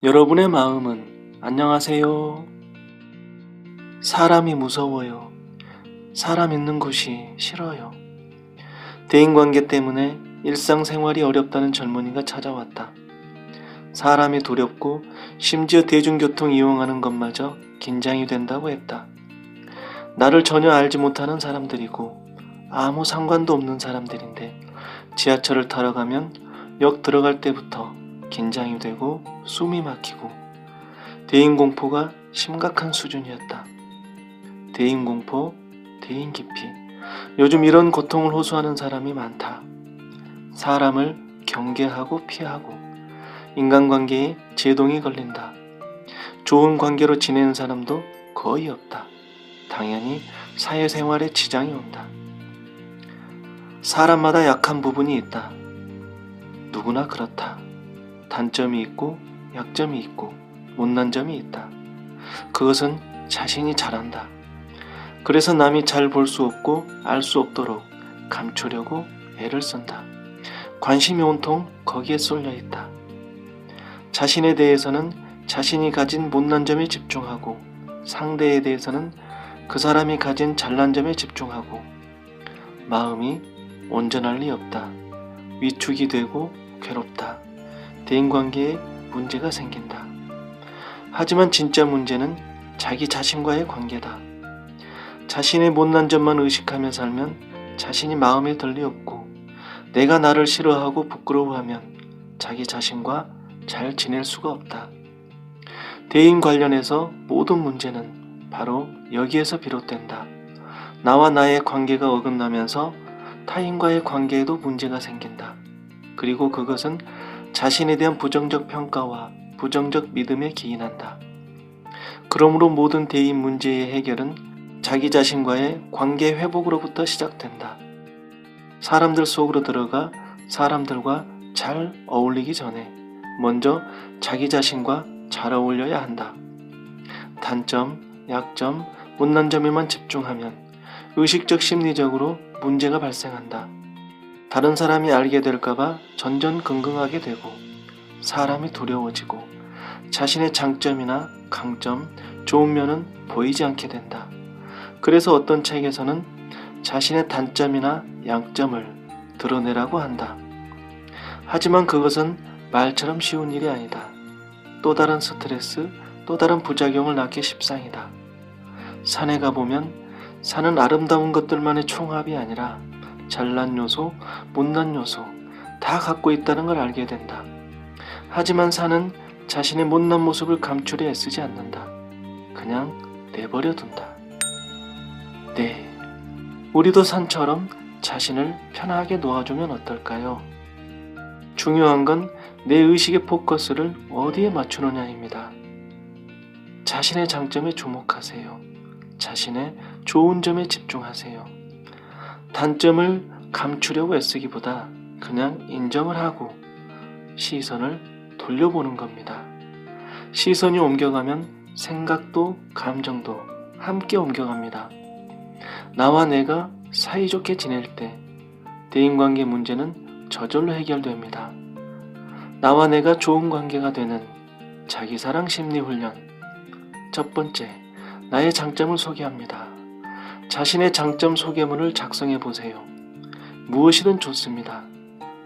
여러분의 마음은 안녕하세요. 사람이 무서워요. 사람 있는 곳이 싫어요. 대인관계 때문에 일상생활이 어렵다는 젊은이가 찾아왔다. 사람이 두렵고 심지어 대중교통 이용하는 것마저 긴장이 된다고 했다. 나를 전혀 알지 못하는 사람들이고 아무 상관도 없는 사람들인데 지하철을 타러 가면 역 들어갈 때부터 긴장이 되고 숨이 막히고 대인공포가 심각한 수준이었다. 대인공포, 대인기피. 요즘 이런 고통을 호소하는 사람이 많다. 사람을 경계하고 피하고 인간관계에 제동이 걸린다. 좋은 관계로 지내는 사람도 거의 없다. 당연히 사회생활에 지장이 온다. 사람마다 약한 부분이 있다. 누구나 그렇다. 단점이 있고 약점이 있고 못난 점이 있다. 그것은 자신이 잘한다. 그래서 남이 잘 볼 수 없고 알 수 없도록 감추려고 애를 쓴다. 관심이 온통 거기에 쏠려 있다. 자신에 대해서는 자신이 가진 못난 점에 집중하고 상대에 대해서는 그 사람이 가진 잘난 점에 집중하고 마음이 온전할 리 없다. 위축이 되고 괴롭다. 대인관계에 문제가 생긴다. 하지만 진짜 문제는 자기 자신과의 관계다. 자신의 못난 점만 의식하며 살면 자신이 마음에 들리 없고 내가 나를 싫어하고 부끄러워하면 자기 자신과 잘 지낼 수가 없다. 대인 관련해서 모든 문제는 바로 여기에서 비롯된다. 나와 나의 관계가 어긋나면서 타인과의 관계에도 문제가 생긴다. 그리고 그것은 자신에 대한 부정적 평가와 부정적 믿음에 기인한다. 그러므로 모든 대인 문제의 해결은 자기 자신과의 관계 회복으로부터 시작된다. 사람들 속으로 들어가 사람들과 잘 어울리기 전에 먼저 자기 자신과 잘 어울려야 한다. 단점, 약점, 못난 점에만 집중하면 의식적 심리적으로 문제가 발생한다. 다른 사람이 알게 될까봐 전전긍긍하게 되고 사람이 두려워지고 자신의 장점이나 강점, 좋은 면은 보이지 않게 된다. 그래서 어떤 책에서는 자신의 단점이나 양점을 드러내라고 한다. 하지만 그것은 말처럼 쉬운 일이 아니다. 또 다른 스트레스, 또 다른 부작용을 낳기 십상이다. 산에 가보면 산은 아름다운 것들만의 총합이 아니라 잘난 요소, 못난 요소 다 갖고 있다는 걸 알게 된다. 하지만 산은 자신의 못난 모습을 감추려 애쓰지 않는다. 그냥 내버려 둔다. 네. 우리도 산처럼 자신을 편하게 놓아주면 어떨까요? 중요한 건 내 의식의 포커스를 어디에 맞추느냐입니다. 자신의 장점에 주목하세요. 자신의 좋은 점에 집중하세요. 단점을 감추려고 애쓰기보다 그냥 인정을 하고 시선을 돌려보는 겁니다. 시선이 옮겨가면 생각도 감정도 함께 옮겨갑니다. 나와 내가 사이좋게 지낼 때 대인관계 문제는 저절로 해결됩니다. 나와 내가 좋은 관계가 되는 자기사랑 심리 훈련. 첫 번째, 나의 장점을 소개합니다. 자신의 장점 소개문을 작성해 보세요. 무엇이든 좋습니다.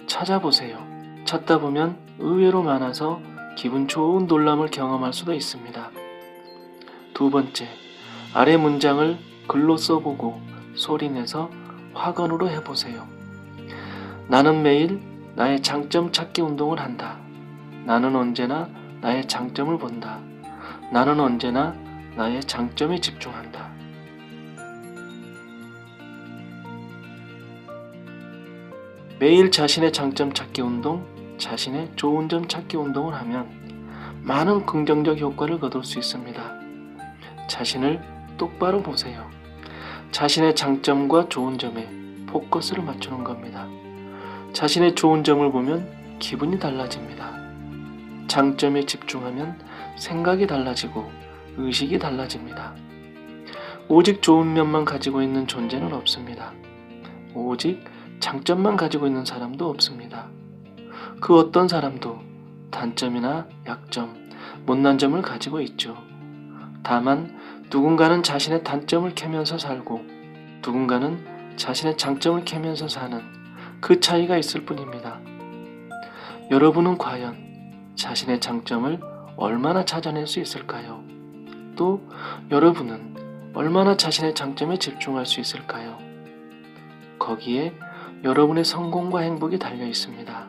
찾아보세요. 찾다 보면 의외로 많아서 기분 좋은 놀람을 경험할 수도 있습니다. 두 번째, 아래 문장을 글로 써보고 소리내서 화건으로 해보세요. 나는 매일 나의 장점 찾기 운동을 한다. 나는 언제나 나의 장점을 본다. 나는 언제나 나의 장점에 집중한다. 매일 자신의 장점 찾기 운동, 자신의 좋은 점 찾기 운동을 하면 많은 긍정적 효과를 거둘 수 있습니다. 자신을 똑바로 보세요. 자신의 장점과 좋은 점에 포커스를 맞추는 겁니다. 자신의 좋은 점을 보면 기분이 달라집니다. 장점에 집중하면 생각이 달라지고 의식이 달라집니다. 오직 좋은 면만 가지고 있는 존재는 없습니다. 오직 장점만 가지고 있는 사람도 없습니다. 그 어떤 사람도 단점이나 약점, 못난 점을 가지고 있죠. 다만 누군가는 자신의 단점을 캐면서 살고 누군가는 자신의 장점을 캐면서 사는 그 차이가 있을 뿐입니다. 여러분은 과연 자신의 장점을 얼마나 찾아낼 수 있을까요? 또 여러분은 얼마나 자신의 장점에 집중할 수 있을까요? 거기에 여러분의 성공과 행복이 달려 있습니다.